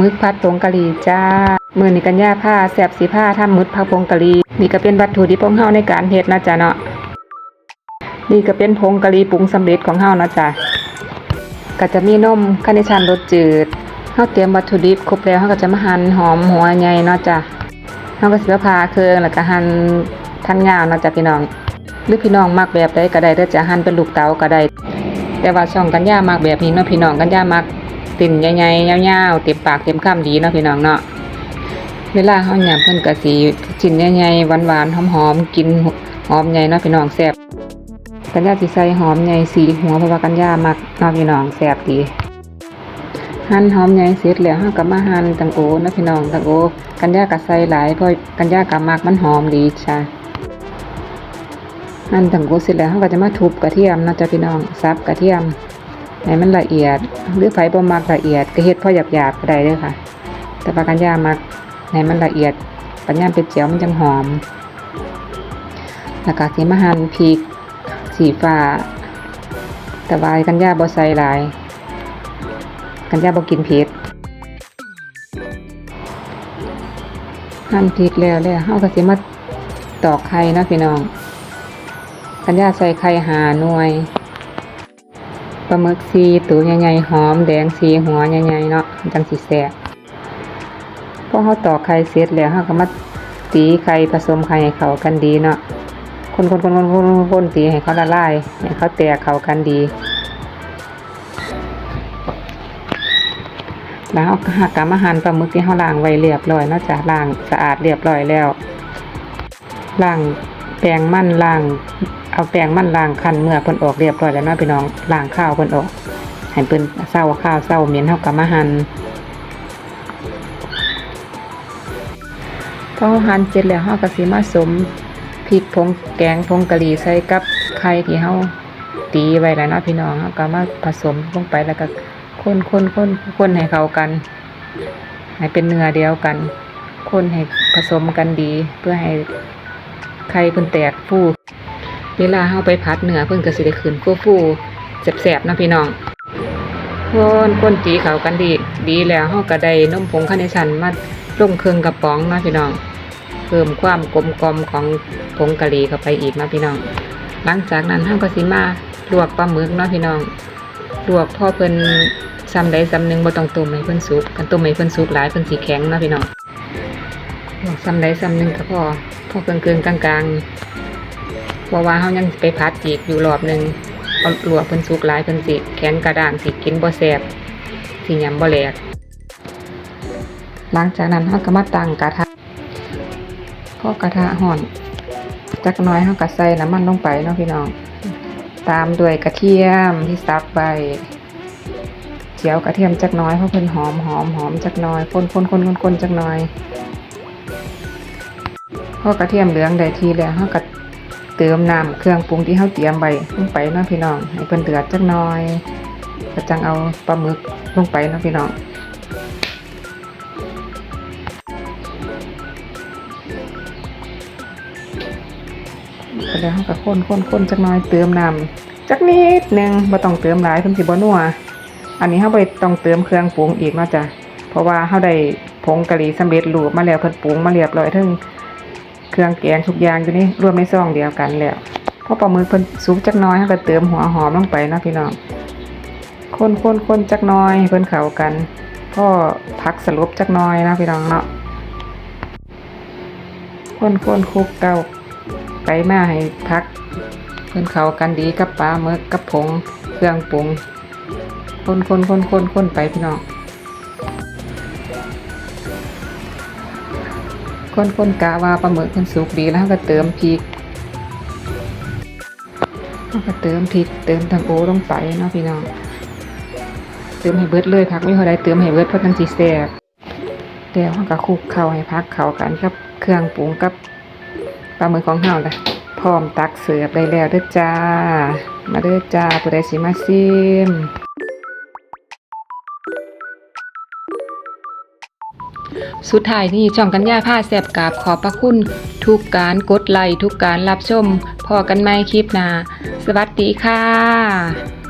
มึกผัดผงกะหรี่จ้ามือนี่กันย่าผ้าแสบสีผ้าทำมึกผัดผงกะหรี่นี่ก็เป็นวัตถุดิบของเฮาในการเฮ็ดนะจ๊ะเนาะนี่ก็เป็นผงกะหรี่ปรุงสำเร็จของเฮานะจ๊ะก็จะมีนมคาร์เนชั่นรสจืดเฮาเตรียมวัตถุดิบครบแล้วเฮาก็จะมาหั่นหอมหัวใหญ่เนาะจ้ะเฮาก็สิมาผ่าเครื่องแล้วก็หั่นทันยาวเนาะจ้ะพี่น้อง หรือพี่น้องมักแบบใดก็ได้เด้อจะหั่นเป็นลูกเต๋าก็ได้แต่ว่าช่องกันย่ามักแบบนี้เนาะพี่น้องกันย่ามัก ตินใหญ่ๆยาวๆเต็มปากเต็มคำดีเนาะพี่น้องเนาะเวลาเฮาหยำเพิ่นก็สิชิ้นใหญ่ๆหวานๆหอมๆกินหอมใหญ่เนาะพี่น้องแซ่บกันย่าสิใส่หอมใหญ่สีหัวเพราะว่ากันยามักเนาะพี่น้องแซ่บดีหั่นหอมใหญ่เสร็จแล้วเฮาก็มาหั่นตังโอนะพี่น้องตังโอกันยาก็ใส่หลายเพราะกันยาก็มักมันหอมดีจ้ะหั่นตังโอเสร็จแล้วเฮาก็จะมาทุบกระเทียมเนาะจ้ะพี่น้องสับกระเทียม ให้มันละเอียด หรือไผบ่มักละเอียดก็เฮ็ดพอหยาบๆก็ได้เด้อค่ะ แต่ว่ากันย่ามักให้มันละเอียดปัญญาเป็นเจียวมันจังหอม แล้วก็สิมาหั่นพริกสีฟ้าแต่ว่ากันย่าบ่ใส่หลาย กันย่าบ่กินเผ็ดหั่นพริกแล้วแล้วเฮาก็สิมาตอกไข่นะพี่น้อง กันย่าใส่ไข่หาหน่วย ปลาหมึกสีตัวใหญ่ๆหอมแดงสีหัวใหญ่ๆเนาะจังสิแซ่บพอเฮาตอกไข่เสร็จแล้วเฮาก็มาตีไข่ผสมไข่ให้เข้ากันดีเนาะคนๆๆๆๆๆตีให้เขาละลายให้เขาแตกเข้ากันดี แล้วเราก็หักกามาหั่นปลาหมึกที่เราล้างไว้เรียบร้อยเนาะจ้ะล้างสะอาดเรียบร้อยแล้วล้าง แป้งมันล้าง เอาแป้งมันล้างคันเมื่อเพิ่นออกเรียบร้อยแล้วเนาะพี่น้องล้างข้าวเพิ่นออกให้เพิ่นเศร้าข้าวเศร้าเหม็นเฮาก็มาหั่นพอหั่นเสร็จแล้วเฮาก็สิมาสมพริกผงแกงผงกะหรี่ใส่กับไข่ที่เฮาตีไว้แล้วเนาะพี่น้องเฮาก็มาผสมลงไปแล้วก็คนคนคนคนให้เข้ากัน ให้เป็นเนื้อเดียวกัน คนให้ผสมกันดีเพื่อให้ ไข่เพิ่นแตกฟูเวลาเฮาไปผัดเนื้อเพิ่นก็สิได้ขึ้นฟูฟูแซ่บๆนะพี่น้องคนคนตีเขากันดีดีแล้วเฮาก็ได้นมผงคาเนชั่นมาลงเครื่องกระป๋องนาะพี่น้อง เพิ่มความกลมกลมของผงกะหรี่เข้าไปอีกนะพี่น้อง หลังจากนั้นเฮาก็สิมาลวกปลาหมึกนะพี่น้องลวกพอเพิ่นซ้ำใดซ้ำหนึ่งบ่ต้องต้มให้เพิ่นสุกกันต้มให้เพิ่นสุกหลายเพิ่นสิแข็งนาะพี่น้อง ลวกซ้ำใดซ้ำหนึ่งก็พอพอเกลืองๆกลางๆเพราะว่าเฮายังไปผัดอีกอยู่รอบหนึ่งเอาลวกเพิ่นสุกหลายเพิ่นสิแข็งกระด้างสิกินบ่แซ่บสิยำบ่แหลกหลังจากนั้นเฮาก็มาตั้งกระทะพอกระทะร้อนจักน้อยเฮาก็ใส่น้ำมันลงไปเนาะพี่น้อง ตามด้วยกระเทียมที่ซับไปเจียวกระเทียมจักน้อยเพราะเพิ่นหอมหอมหอมจักน้อยคนคนคนคนคนจักน้อย พอกระเทียมเหลืองได้ทีแล้วเฮาก็เติมน้ำเครื่องปรุงที่เฮาเตรียมไว้ลงไปเนาะพี่น้องให้เพิ่นเดือดจักหน้อยก็จังเอาปลาหมึกลงไปเนาะพี่น้องแล้วเฮาก็คนคนคนจักหน้อยเติมน้ำจักนิดหนึงบ่ต้องเติมหลายเพิ่นสิบ่นัวอันนี้เฮาบ่ต้องเติมเครื่องปรุงอีกเนาะจ้ะเพราะว่าเฮาได้ผงกะหรี่สำเร็จรูปมาแล้วเพิ่นปรุงมาเรียบร้อยทั้ง เครื่องแกงทุกอย่างอยู่นี่รวมในซองเดียวกันแล้วพอปลาหมึกเพิ่นสุกจักน้อยเฮาก็เติมหัวหอมลงไปเนาะพี่น้องคนคนคนจักน้อยเพิ่นเข้ากันพอพักสลบจักน้อยนะพี่น้องเนาะคนคนคุกเกาไปมาให้พักเพิ่นเข้ากันดีกับปลาหมึกกับผงเครื่องปรุงคนคนคนคนคนไปพี่น้อง คนคนกะว่าปลาหมึกเพิ่นสุกดีแล้วก็เติมพริกเราก็เติมพริกเติมตังโอลงไปเนาะพี่น้องเติมให้เบิดเลยพักไม่พอได้เติมให้เบิดเพราะมันสิแซ่บแล้วเราก็คลุกเข้าให้พักเข้ากันกับเครื่องปรุงกับปลาหมึกของเฮาเล่ะพร้อมตักเสิร์ฟได้แล้วเด้อจ้า มาเด้อจ้าผู้ใดสิมาซิม สุดท้ายนี่ช่องกัญญาผ้าแสบกาบขอบพระคุณ ทุกการกดไลค์ทุกการรับชม พอกันไหมคลิปหน้าสวัสดีค่ะ